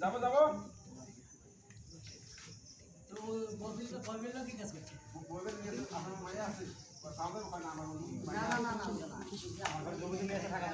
যাব যাব তো বলবিল তো বলবিল না কি কাজ করছে না না না না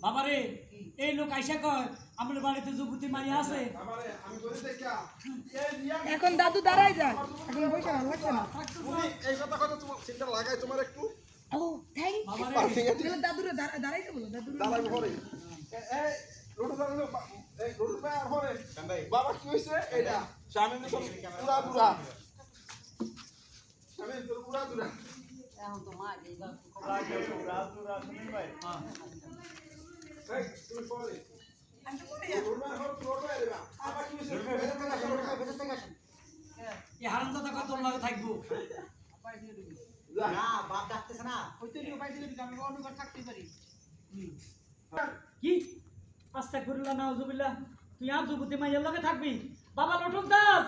বাবা রে এই লোক আইসা কয় আমার বাড়িতে যুবতী মাইয়া আছে। এখন দাদু দাঁড়াই যান এখন বসে ভালো লাগছে না। এই কথা কথা তোমার চিন্তা লাগাই তোমার একটু। ও থ্যাংক বাবা ইউ দাদুরে দাঁড়া- দাঁড়াইতে বলো দাদুরে দাঁড়াই ঘরে। এই রোড দাঁড়াল এই রোড পে আর ঘরে। বাবা কি হইছে এটা স্বামী তো পুরা পুরা স্বামী তোর পুরা পুরা এখন তো মা এই তুমি পরে রোড পে আর কি হইছে এই হারামজাদা লাগে থাকব? না বাপ ডাকতেছে না। কি আস্তে করিলা না জুবিল্লা তুই যুবতী মাইয়ার লগে থাকবি? বাবা লটন দাস।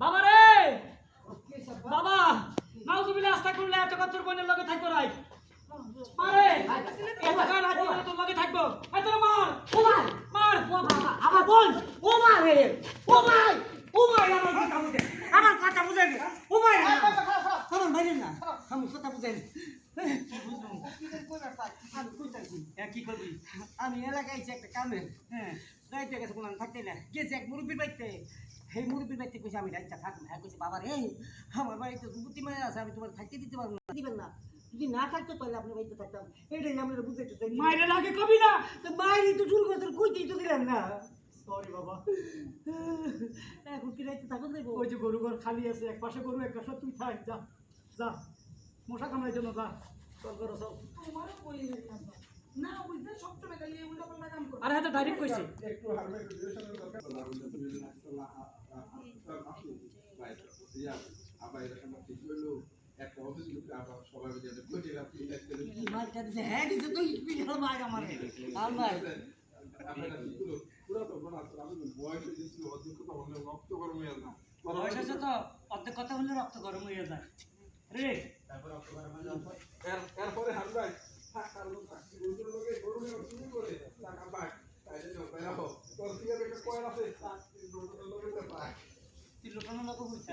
বাবা রে! বাবা? নাউজুবিল্লাহ আস্তে করিলা এত কত বোনের লগে থাকব রাই আরে এত কার রাজি করে তোর লগে থাকব এত মার ও মার মার ও বাবা আমার বোন ও মার রে ও মার ও মার আমার কথা বুঝে আমার। কথা বুঝে ও মার আমার মাইরে না। আমার কথা বুঝে আমি এলাকায় একটা কামে হ্যাঁ। যাইতে গেছে কোনো থাকতে না গেছে এক মুরব্বীর বাড়িতে। সেই মুরব্বীর বাড়িতে কইছে আমি রাইতে থাকব হ্যাঁ কইছে বাবা রে আমার বাড়িতে যুবতী মেয়ে আছে আমি তোমার থাকতে দিতে পারব না। দিবেন না। যদি না থাকতো তাহলে আপনার বাড়িতে থাকতাম। এটাই আমরা বুঝাইতে চাই মাইরে লাগে কবি না? তো মায়েরই তো চুল করে কইতেই তো দিলেন না। সরি বাবা। এখন কি রাইতে থাকুন দেবো ওই যে গরু ঘর খালি আছে এক পাশে গরু এক পাশে তুই থাক যা যা। মশা কামড়ার জন্য যা। চল করো চল। আমারও বলি না বুঝতে সবসময় খালি উল্টা পাল্টা কাম করে আরে হ্যাঁ ডাইরেক্ট কইছে। একটু হারবে রিলেশনের দরকার। আবার এরকম ঠিক হইল একটা অফিস গ্রুপে আবার সবাই মিলে একটা কোটি রাখি একটা মাইটা দিছে? হ্যাঁ আমার। আর ঠিক হলো বয়স হয়েছে তো অর্ধেক কথা বললে রক্ত গরম হয়ে যায় রে এরপরে হারবাই লোকানো লোক হয়েছে